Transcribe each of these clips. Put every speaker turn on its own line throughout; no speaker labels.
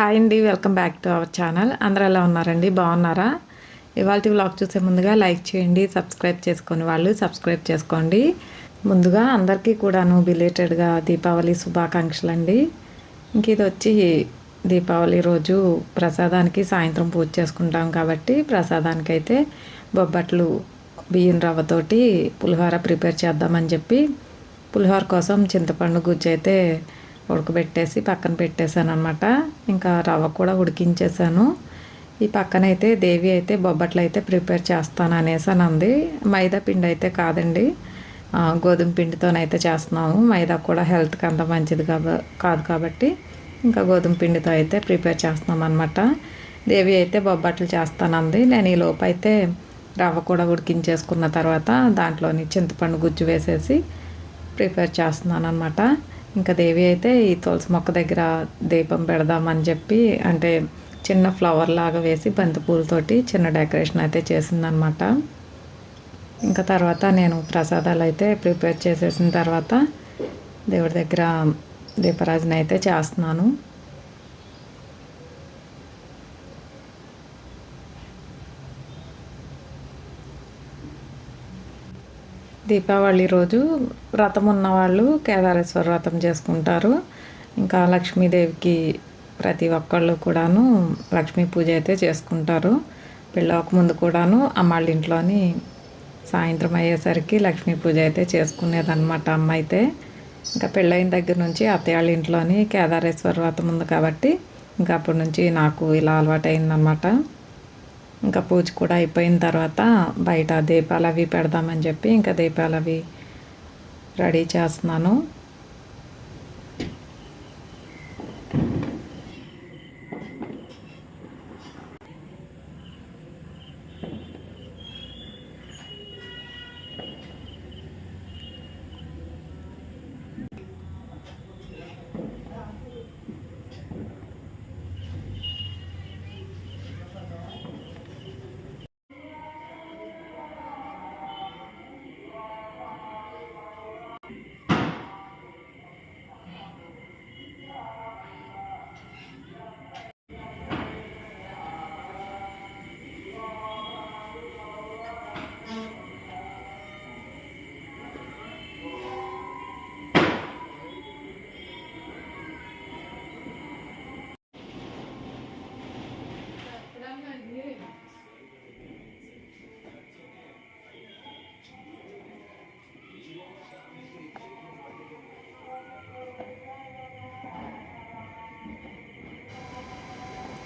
Hi అండి welcome back to our channel. అందరూ ఎలా ఉన్నారండి? బాగున్నారా? ఇవాళ వ్లాగ్ చూసే ముందుగా లైక్ చేయండి సబ్స్క్రైబ్ చేసుకొని వాళ్ళు సబ్స్క్రైబ్ చేసుకోండి. ముందుగా అందరికీ కూడాను బిలేటెడ్గా దీపావళి శుభాకాంక్షలు అండి ఇంక ఇది వచ్చి దీపావళి రోజు ప్రసాదానికి సాయంత్రం పూజ చేసుకుంటాం కాబట్టి ప్రసాదానికి అయితే బొబ్బట్లు బియ్యం రవ్వతోటి పులిహోర ప్రిపేర్ చేద్దామని చెప్పి పులిహోర కోసం చింతపండు గుజ్జు అయితే ఉడకబెట్టేసి పక్కన పెట్టేశాను అనమాట ఇంకా రవ్వ కూడా ఉడికించేసాను ఈ పక్కన అయితే దేవి అయితే బొబ్బట్లు అయితే ప్రిపేర్ చేస్తాను అనేసి అని అంది మైదా పిండి అయితే కాదండి గోధుమ పిండితోనైతే చేస్తున్నాము. మైదా కూడా హెల్త్కి అంత మంచిది కాబ కాదు కాబట్టి ఇంకా గోధుమ పిండితో అయితే ప్రిపేర్ చేస్తున్నాం అనమాట దేవి అయితే బొబ్బట్లు చేస్తానంది. నేను ఈ లోపు అయితే రవ్వ కూడా ఉడికించేసుకున్న తర్వాత దాంట్లోని చింతపండు గుజ్జు వేసేసి ప్రిపేర్ చేస్తున్నాను అనమాట ఇంకా దేవి అయితే ఈ తులసి మొక్క దగ్గర దీపం పెడదామని చెప్పి అంటే చిన్న ఫ్లవర్ లాగా వేసి బంతిపూలతోటి చిన్న డెకరేషన్ అయితే చేసిందనమాట. ఇంకా తర్వాత నేను ప్రసాదాలు అయితే ప్రిపేర్ చేసేసిన తర్వాత దేవుడి దగ్గర దీపరాజన అయితే చేస్తున్నాను. దీపావళి రోజు వ్రతం ఉన్నవాళ్ళు కేదారేశ్వర వ్రతం చేసుకుంటారు. ఇంకా లక్ష్మీదేవికి ప్రతి ఒక్కళ్ళు కూడాను లక్ష్మీ పూజ అయితే చేసుకుంటారు. పెళ్ళవక ముందు కూడాను అమ్మాళ్ళ ఇంట్లోని సాయంత్రం అయ్యేసరికి లక్ష్మీ పూజ అయితే చేసుకునేదన్నమాట అమ్మ అయితే ఇంకా పెళ్ళైన దగ్గర నుంచి అత్తయ్య వాళ్ళ ఇంట్లోని కేదారేశ్వర వ్రతం ఉంది కాబట్టి ఇంకా అప్పటి నుంచి నాకు ఇలా అలవాటైందనమాట ఇంకా పూజ కూడా అయిపోయిన తర్వాత బయట దీపాలు అవి పెడదామని చెప్పి ఇంకా దీపాలు అవి రెడీ చేస్తున్నాను.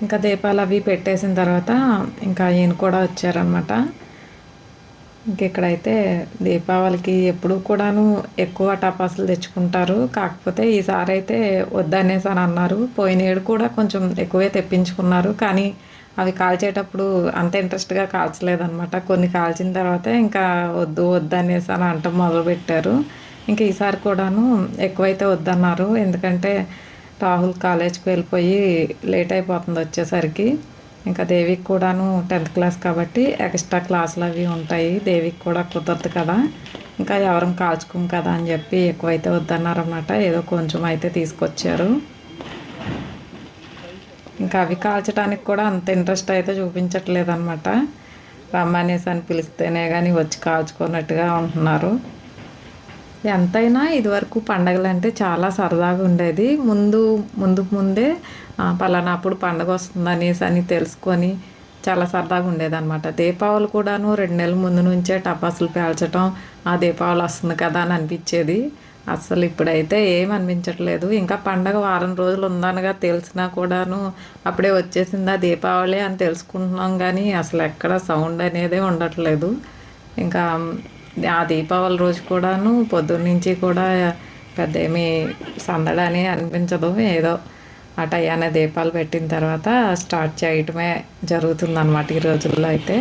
ఇంకా దీపాలు అవి పెట్టేసిన తర్వాత ఇంకా ఈయన కూడా వచ్చారనమాట ఇంక ఇక్కడైతే దీపావళికి ఎప్పుడు కూడాను ఎక్కువ టపాసులు తెచ్చుకుంటారు. కాకపోతే ఈసారి అయితే వద్దనేసి అని అన్నారు. పోయిన ఏడు కూడా కొంచెం ఎక్కువే తెప్పించుకున్నారు. కానీ అవి కాల్చేటప్పుడు అంత ఇంట్రెస్ట్గా కాల్చలేదన్నమాట. కొన్ని కాల్చిన తర్వాత ఇంకా వద్దు వద్దనేసి అని అంట మొదలుపెట్టారు. ఇంకా ఈసారి కూడాను ఎక్కువైతే వద్దన్నారు. ఎందుకంటే రాహుల్ కాలేజ్కి వెళ్ళిపోయి లేట్ అయిపోతుంది వచ్చేసరికి. ఇంకా దేవికి కూడాను టెన్త్ క్లాస్ కాబట్టి ఎక్స్ట్రా క్లాసులు అవి ఉంటాయి. దేవికి కూడా కుదరదు కదా. ఇంకా ఎవరం కాల్చుకోం కదా అని చెప్పి ఎక్కువైతే వద్దన్నారన్నమాట. ఏదో కొంచెం అయితే తీసుకొచ్చారు. ఇంకా అవి కాల్చడానికి కూడా అంత ఇంట్రెస్ట్ అయితే చూపించట్లేదు అనమాట రమ్మనేసి అని పిలిస్తేనే కానీ వచ్చి కాల్చుకున్నట్టుగా ఉంటున్నారు. ఎంతైనా ఇదివరకు పండగలు అంటే చాలా సరదాగా ఉండేది. ముందు ముందు ముందే పలానా అప్పుడు పండగ వస్తుంది అనేసి అని తెలుసుకొని చాలా సరదాగా ఉండేది అనమాట దీపావళి కూడాను రెండు నెలల ముందు నుంచే టపాసులు పేల్చడం ఆ దీపావళి వస్తుంది కదా అని అనిపించేది. అస్సలు ఇప్పుడైతే ఏం అనిపించట్లేదు. ఇంకా పండగ వారం రోజులు ఉందనగా తెలిసినా కూడాను అప్పుడే వచ్చేసిందా దీపావళి అని తెలుసుకుంటున్నాం కానీ అసలు ఎక్కడ సౌండ్ అనేదే ఉండట్లేదు. ఇంకా ఆ దీపావళి రోజు కూడాను పొద్దున్నుంచి కూడా పెద్ద ఏమీ సందడి అని అనిపించదు. ఏదో ఆ టయాన దీపాలు పెట్టిన తర్వాత స్టార్ట్ చేయటమే జరుగుతుందన్నమాట ఈ రోజుల్లో అయితే.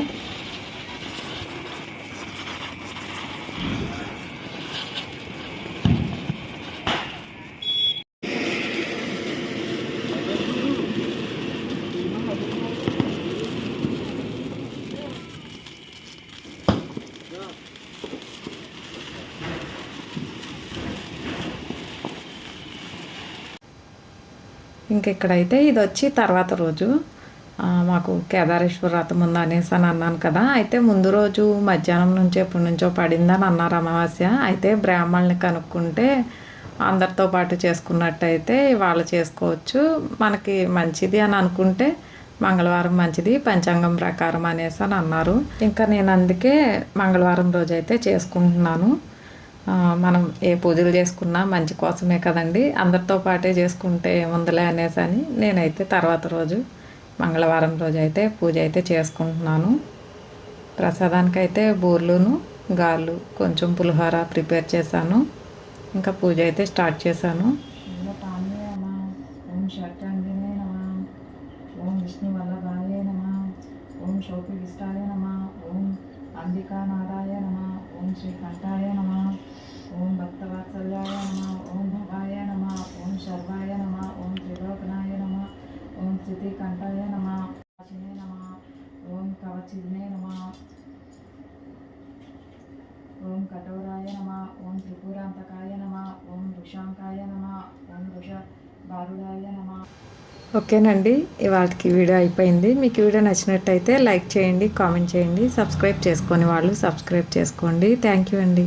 ఇంక ఇక్కడైతే ఇది వచ్చి తర్వాత రోజు మాకు కేదారేశ్వర వ్రతం ఉంది అనేసి అని అన్నాను కదా. అయితే ముందు రోజు మధ్యాహ్నం నుంచి ఎప్పటి నుంచో పడిందని అన్నారు అమావాస్య. అయితే బ్రాహ్మణుని కనుక్కుంటే అందరితో పాటు చేసుకున్నట్టయితే వాళ్ళు చేసుకోవచ్చు. మనకి మంచిది అని అనుకుంటే మంగళవారం మంచిది పంచాంగం ప్రకారం అనేసి అని అన్నారు. ఇంకా నేను అందుకే మంగళవారం రోజు అయితే చేసుకుంటున్నాను. మనం ఏ పూజలు చేసుకున్నా మంచి కోసమే కదండి. అందరితో పాటే చేసుకుంటే ఏముందిలే అనేసి అని నేనైతే తర్వాత రోజు మంగళవారం రోజు అయితే పూజ అయితే చేసుకుంటున్నాను. ప్రసాదానికి అయితే బూర్లును గాళ్ళు కొంచెం పులిహోర ప్రిపేర్ చేశాను. ఇంకా పూజ అయితే స్టార్ట్ చేశాను. ఓం షట్టాంగినే నమ ఓం విష్ణు వల్లభాయ నమ ఓం శోభిష్టాయ నమ ఓం అంబికానాథాయ నమ ఓం శ్రీకంఠాయ నమ ఓం భక్తవాత్సల్యాయ నమ ఓం భవాయ నమ ఓం శర్వాయ నమ ఓం త్రిలోకనాయ నమ ఓం స్థితికంఠాయ నమ వాచినే నమ ఓం కవచినే నమ ఓం కఠోరాయ నమ ఓం త్రిపురాంతకాయ నమ ఓం వృషాంకాయ నమ ఓం వృష బారుడాయ నమ ఓకేనండి ఇవాళకి వీడియో అయిపోయింది. మీకు వీడియో నచ్చినట్టయితే లైక్ చేయండి కామెంట్ చేయండి సబ్స్క్రైబ్ చేసుకొని వాళ్ళు సబ్స్క్రైబ్ చేసుకోండి. థ్యాంక్ యూ అండి.